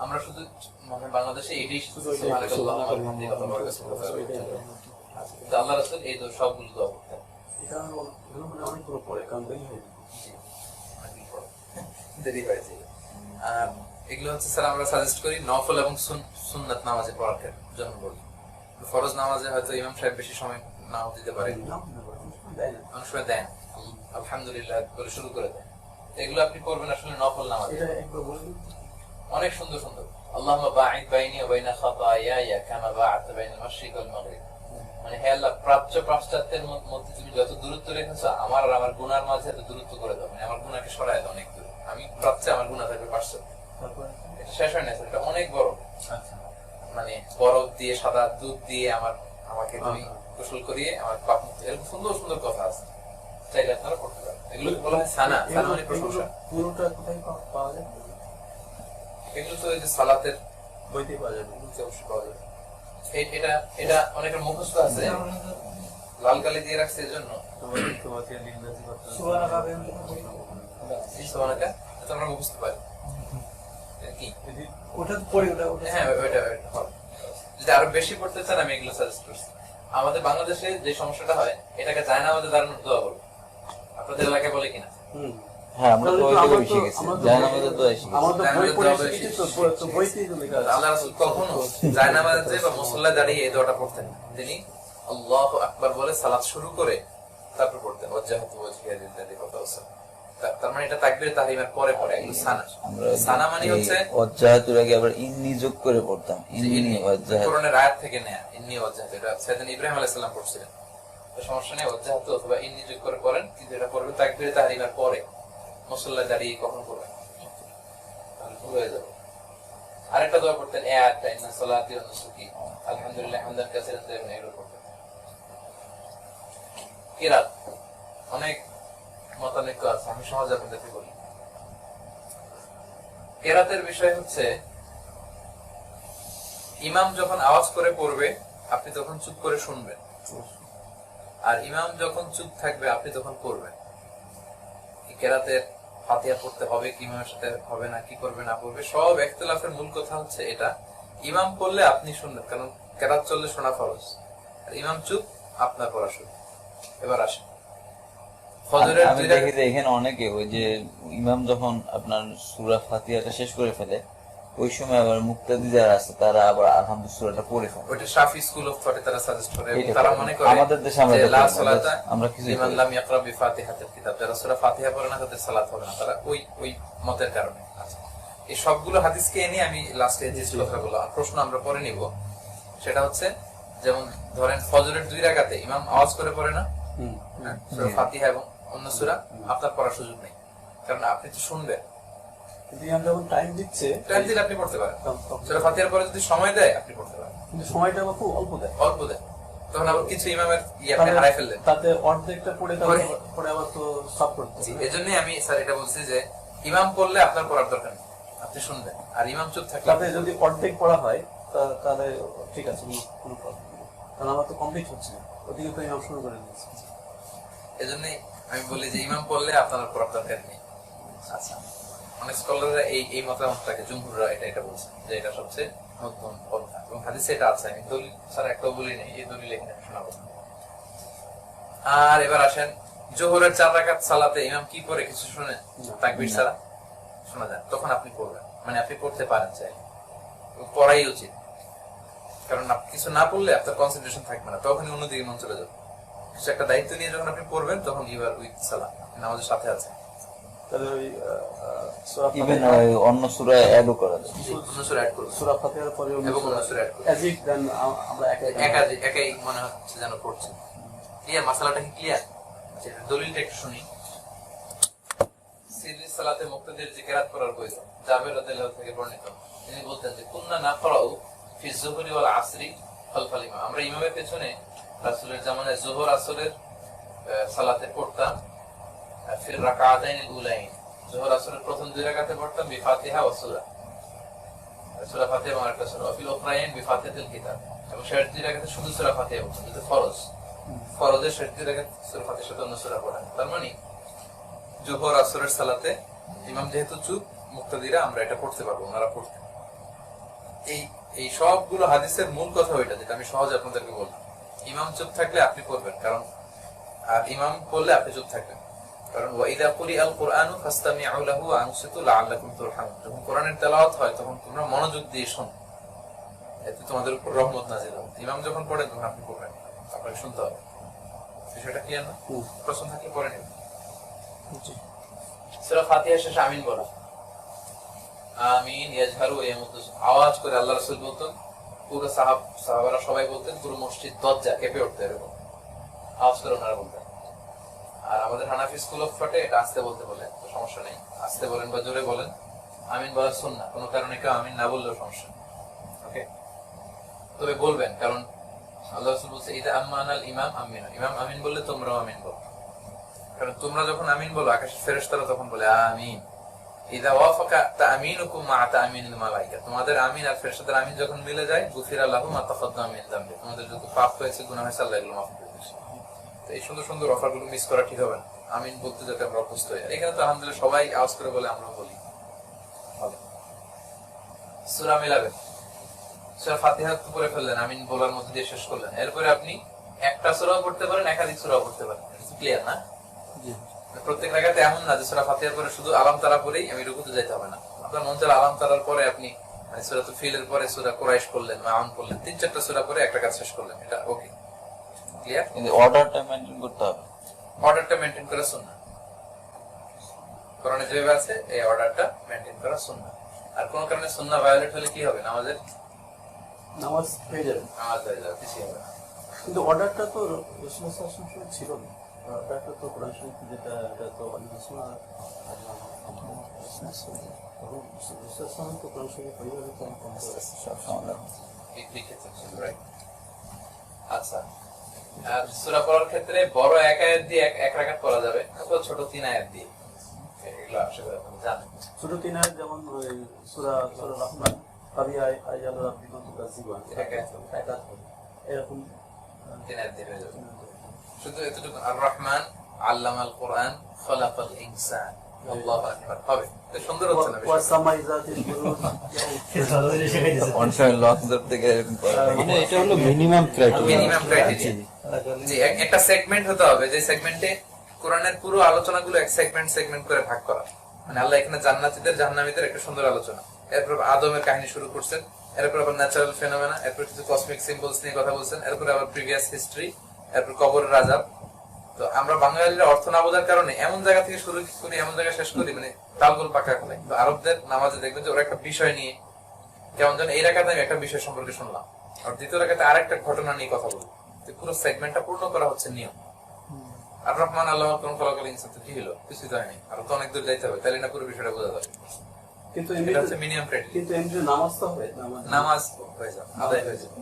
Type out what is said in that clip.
আমরা শুধু মানে বাংলাদেশে এটাই শুধু আল্লাহু রাসূল এই সবগুলো দোয়া করতেন এটা মানে পরে কারণ দেরি হয়ে যায়। জি, অনেকদিন পর। দেরি হয়েছে আর এগুলো হচ্ছে স্যার আমরা সাজেস্ট করি নফল এবং সুন- সুন্নাত নামাজে পড়ার ক্ষেত্রে জন্য বলি ফরজ নামাজে হয়তো ইমাম সাহেব বেশি সময় নাও দিতে পারে দেয়। অনেক সময় দেন। আলহামদুলিল্লাহ করে শুরু করে দেন। এগুলো আপনি করবেন আসলে নফল নামাজে। অনেক সুন্দর সুন্দর। বাঈদ বাইনি বাইনা খাতায়ায়া কামা বা'আতা বাইনাল মাশরিক ওয়াল মাগরিব। মানে হে আল্লাহ পাশ্চাত্যের মধ্যে তুমি যত দূরত্ব রেখেছো আমার আর আমার গুনার মাঝে এত দূরত্ব করে দাও। মানে আমার গুনাহকে সরায় দাও অনেক দূরে। আমি আমার গুনাহ থাকবে পাশ্চাত্য। এটা শেষ হয় না স্যার, এটা অনেক বড়। আচ্ছা। মানে বরফ দিয়ে সাদা দুধ দিয়ে আমার আমাকে তুমি আহা। গোসল করিয়ে আমার পাপ মুক্ত এরকম সুন্দর সুন্দর কথা আছে। চাইলে আপনারা পড়তে পারেন। এগুলো বলা হয় সানা। সানা মানে প্রশংসা। পুরোটা কোথায় পাওয়া যায়? এগুলো তো এই যে সালাতের বইতেই পাওয়া যাবে বলতে অবশ্যই পাওয়া যাবে এটা এটা অনেকের মুখস্থ আছে। লাল কালি দিয়ে রাখছে এর জন্য তোমার তোমাকে ইংরেজি কথা এই সোনাটা এটা আমরা মুখস্থ পারি কি? যদি- ওটা তো পড়ি ওটা ওটা। হ্যাঁ হবে। যদি আরও বেশি পড়তে চান আমি এগুলো সাজেস্ট করছি। আমাদের বাংলাদেশে যে সমস্যাটা হয় এটাকে যায় না আমাদের দাঁড়ানোর দোয়া বলব আপনাদের এলাকায় বলে কিনা? হুম। হ্যাঁ আমরা তো তাহলে তো ওই আমার তো- শিখেছি আমার তো জানেন বই- আমাদের তো শিখেছি আমার তো বই পড়ে তো তো, শিখেছি। বই- তো বইতেই তো লেখা আছে। আল্লাহ রাসূল কখনো জায়নামাজে বা মুসল্লায় দাঁড়িয়ে এই দোয়াটা পড়তেন না। তিনি আল্লাহু আকবার বলে সালাত শুরু করে তারপর পড়তেন। ওয়াজ্জাহাতু ওয়াজহিয়া লিল্লাযী ফাতারা তার মানে এটা তাকবীরে তাহরিমের পরে পরে এগুলো সানা। সানা মানে হচ্ছে অজ্জাহাতুর আগে আবার ইন্নি যোগ করে পড়তাম। ইন্নি অজ্জাহাত কোরআনের আয়াত থেকে নেয়া ইন্নি ওয়াজ্জাহাতু। এটা সাইয়েদনা ইব্রাহিম আলাইহিস সালাম পড়ছিলেন। সমস্যা নেই ওয়াজ্জাহাতু অথবা ইন্নি যোগ করে পড়েন কিন্তু এটা পড়বেন তাকবীরে তাহরিমের পরে। মুসল্লায় দাঁড়িয়ে কখন তাহলে ভুল হয়ে আরেকটা দোয়া করতেন, এ আলহামদুলিল্লাহ তাইয়িবান এগুলো করতেন কিরাত? অনেক মতানৈক্য আছে, আমি আপনাদেরকে বলি। কেরাতের বিষয় হচ্ছে, ইমাম যখন আওয়াজ করে পড়বে, আপনি তখন চুপ করে শুনবেন। আর ইমাম যখন চুপ থাকবে, আপনি তখন পড়বেন। কেরাতের ফাতিহা পড়তে হবে কি ইমামের সাথে হবে না কি করবে না করবে সব একতলাফের মূল কথা হচ্ছে এটা। ইমাম পড়লে আপনি শুনবেন কারণ কেরাত চললে শোনা ফরজ। আর ইমাম চুপ আপনার পড়া শুরু। এবার আসেন। ফজরের আমি দেখি এখানে অনেকে ওই যে ইমাম যখন আপনার সুরা ফাতিয়াটা শেষ করে ফেলে ওই সময় আবার মুক্তাদি যারা আছে তারা আবার আলহামদুলিল্লাহ সুরাটা পড়ে ফেলে। ওইটা শাফি স্কুল অফ থটে তারা সাজেস্ট করে তারা মনে করে আমাদের দেশে আমরা লা করি সালাতা আমরা কিছুই লিমান করি না। লাম ইয়াকরা বিফাতিহাতিল কিতাব। যারা সূরা ফাতিহা পড়ে না তাদের সালাত হবে না। তারা ওই ওই মতের কারণে আচ্ছা এই সবগুলো হাদিসকে এনে আমি লাস্টে যে কথা বললাম প্রশ্ন আমরা পরে নিব সেটা হচ্ছে যেমন ধরেন ফজরের দুই রাকাতে ইমাম আওয়াজ করে পড়ে না? হুম। হ্যাঁ, সূরা ফাতিহা এবং অন্য সূরা আপনার পড়ার সুযোগ নেই। কারণ আপনি তো শুনবেন। যখন টাইম দিচ্ছে টাইম দিলে আপনি পড়তে পারেন। তখন- তখন- ফাতিহার পরে যদি সময় দেয় আপনি পড়তে পারেন। কিন্তু সময়টা আবার খুব অল্প দেয়। অল্প দেয়। তখন আবার কিছু ইমামের ইয়ে আপনি হারাই ফেললেন। তাতে অর্ধেকটা পড়ে পরে- আবার তো সব করতে। এজন্যই আমি স্যার এটা বলছি যে ইমাম পড়লে আপনার পড়ার দরকার নেই। আপনি শুনবেন। আর ইমাম চুপ থাকলে তাতে যদি অর্ধেক পড়া হয় তাহলে ঠিক আছে কোনো প্রবলেম কারণ আমার তো কমপ্লিট হচ্ছে না। ওদিকে তো ইমাম শুরু করে দিয়েছে। এজন্যই আমি বলি যে ইমাম পড়লে আপনার পড়ার দরকার নেই। আচ্ছা। অনেক স্কলাররা এই এই মতামতটাকে জুমহুররা এটা এটা বলছে যে এটা সবচেয়ে মধ্যম পন্থা। এবং হাদিসে এটা আছে আমি দলিল স্যার একটাও বলি নেই এই দলিল এখানে শোনাবো। আর এবার আসেন জোহরের চার রাকাত সালাতে ইমাম কি করে কিছু শুনে তাকবীর ছাড়া? শোনা যায় তখন আপনি পড়বেন। মানে আপনি পড়তে পারেন চাই পড়াই উচিত। কারণ কিছু না পড়লে আপনার কনসেন্ট্রেশন থাকবে না তখনই অন্যদিকে মন চলে যাবে। কিছু একটা দায়িত্ব নিয়ে যখন আপনি পড়বেন তখন ইউর উইথ সালা নামাজের সাথে আছে তাহলে ওই আহ, আহ, সূরা ইভেন অন্য সুরা অ্যাডও করা যায়। অন্য সুরা অ্যাড করুন। সূরা ফাতিহার পরে এবং অন্য সূরা- অ্যাড করুন। as if then আমরা একা একা- একা একাই মনে হচ্ছে যেন পড়ছে ক্লিয়ার মাসালাটা কি ক্লিয়ার দলিলটা একটু শুনি। সিররি সালাতে মুক্তাদের যে করার প্রয়োজন। জাবের রাদিয়াল্লাহু থেকে বর্ণিত। তিনি বলতেন যে কুন্না নাকরাউ ফি যুহরি ওয়াল আসরি খালফাল ইমাম আমরা ইমামের পেছনে রাসূলের জামানায় যোহর আসরের আহ, সালাতে পড়তাম ফির রাকাতাইন উলাইন। যোহর আসরের প্রথম দুই রাকাতে পড়তাম বিফাতিহা ওয়া সূরা। সূরা ফাতিহা আরেকটা সূরা। ফিল বিফাতিহাতিল কিতাব। এবং শেষ দুই রাকাতে শুধু সূরা ফাতিহা পড়তাম ফরজ। ফরজের শেষ দুই রাকাত সূরা ফাতিহার সাথে অন্য সূরা পড়া তার মানে আসরের সালাতে ইমাম যেহেতু চুপ, মুক্তাদিরা আমরা এটা পড়তে পারব, ওনারা পড়তে। এই এই সবগুলো হাদিসের মূল কথা ওইটা, যেটা আমি সহজে আপনাদেরকে বললাম। ইমাম চুপ থাকলে আপনি পড়বেন, কারণ, আর ইমাম পড়লে আপনি চুপ থাকবেন। কারণ ওয়াইদা কুরি আল কোরআনু ফাস্তামিউ লাহু ওয়া আনসিতু লাআল্লাকুম তুরহামুন। যখন কোরআনের তেলাওয়াত হয় তখন তোমরা মনোযোগ দিয়ে শোনো। এতে তোমাদের উপর রহমত নাজিল হবে। ইমাম যখন পড়েন তখন আপনি পড়বেন আপনাকে শুনতে হবে। বিষয়টা ক্লিয়ার না। প্রশ্ন থাকলে পড়ে নেবেন সূরা ফাতিহা শেষে আমিন বলা। আমিন ইয়াজহারু ইয়ামুদ্দু আওয়াজ করে আল্লাহ রাসূল বলতেন পুরো সাহাব সাহাবারা সবাই বলতেন পুরো মসজিদ দরজা কেঁপে উঠতে এরকম। আওয়াজ করে ওনারা বলতেন। আর আমাদের হানাফি স্কুল অফ থটে এটা আস্তে বলতে বলে সমস্যা নেই। আস্তে বলেন বা জোরে বলেন, আমিন বলা শুন না কোনো কারণে কেউ আমিন না বললেও সমস্যা ওকে তবে বলবেন, কারণ আল্লাহ রাসূল বলছে ইমাম, আমিন। ইমাম আমিন বললে তোমরাও আমিন বলো। কারণ তোমরা যখন আমিন বলো তখন বলে, আমিন। ইদা ওয়াফাকা মা তামিনিল মালাইকা। তোমাদের আমিন আর ফেরেশতাদের আমিন যখন মিলে যায়, গুফিরা লাহু মা তাকাদ্দামা মিন যামবি তোমাদের যত পাপ হয়েছে, গুনাহ হয়েছে, আল্লাহ এগুলো মাফ করে তো এই সুন্দর সুন্দর অফারগুলো মিস করা ঠিক হবে না। আমিন বলতে যাতে আমরা অভ্যস্ত হই। আর এখানে তো আলহামদুলিল্লাহ সবাই আওয়াজ করে বলে আমরা বলি। সূরা মিলাবেন সূরা ফাতিহা তো পড়ে ফেললেন আমিন বলার মধ্যে দিয়ে শেষ করলেন। এরপরে আপনি একটা সূরাও পড়তে পারেন একাধিক সূরাও পড়তে পারেন। ক্লিয়ার না? প্রত্যেক জায়গাতে এমন না যে সূরা ফাতিহার পরে শুধু আলাম তারা পরেই আমি রুকুতে যাইতে হবে না। আপনার মন চাইলে আলাম তারার পরে আপনি মানে সূরা তো ফিলের পরে সূরা কুরাইশ করলেন মাউন করলেন তিন চারটা সূরা পরে একটা কাজ শেষ করলেন। এটা ওকে ক্লিয়ার কিন্তু অর্ডারটা মেনটেন করতে হবে। অর্ডারটা মেনটেন করা সুন্নাহ। কোরআনে যেভাবে আছে এই অর্ডারটা মেনটেন করা সুন্নাহ। আর কোন কারণে সুন্নাহ ভায়োলেট হলে কি হবে? নামাজের? নামাজ হয়ে যাবে। নামাজ হয়ে যাবে কিছুই হবে কিন্তু অর্ডারটা তো রসুল সময় ছিল না। অর্ডারটা তো কোরআন শরীফ যেটা এটা তো? আচ্ছা। সূরা পড়ার ক্ষেত্রে বড় এক আয়াত দিয়ে এক রাকাত পড়া যাবে অথবা ছোট তিন আয়াত দিয়ে। এগুলো আশা করি আপনারা জানেন। ছোট তিন আয়াত যেমন সূরা সূরা রহমান কাবি আই আই আল্লাহ রাব্বি কুনতু কাযিবান একাত। একাত হবে। এরকম তিন আয়াত দিয়ে শুধু এতটুকু আর রহমান আল্লামাল কোরআন খলাকাল ইনসান। আল্লাহু আকবার হবে। সুন্দর হচ্ছে না। মানে এটা হলো মিনিমাম ক্রাইটেরিয়া মিনিমাম ক্রাইটেরিয়া এক- একটা সেগমেন্ট হতে হবে যে সেগমেন্টে কোরআনের পুরো আলোচনাগুলো এক সেগমেন্ট সেগমেন্ট করে ভাগ করা। মানে আল্লাহ এখানে জান্নাতীদের জাহান্নামীদের একটা সুন্দর আলোচনা। এরপর আদমের কাহিনী শুরু করছেন এরপর আবার ন্যাচারাল ফেনোমেনা এরপর কিছু কসমিক সিম্বলস নিয়ে কথা বলছেন এরপর আবার প্রিভিয়াস হিস্ট্রি এরপর কবর রাজা তো আমরা বাঙালিরা অর্থ না বোঝার কারণে এমন জায়গা থেকে শুরু করি এমন জায়গায় শেষ করি মানে তালগোল পাকা করে। কিন্তু আরবদের নামাজে দেখবেন যে ওরা একটা বিষয় নিয়ে যেমন যেন এই রাখাতে আমি একটা বিষয় সম্পর্কে শুনলাম। আর দ্বিতীয় রাখাতে আরেকটা ঘটনা নিয়ে কথা বলব। পুরো সেগমেন্টটা পূর্ণ করা হচ্ছে নিয়ম। আর রহমান আল্লাহ কোন ফলাফল ইনসান কি হলো কিছুই তো হয়নি আর তো অনেক দূর যাইতে হবে তাহলে না পুরো বিষয়টা বোঝা যাবে। কিন্তু এমনি নামাজ তো হবে নামাজ হয়ে যাবে আদায় হয়ে যাবে।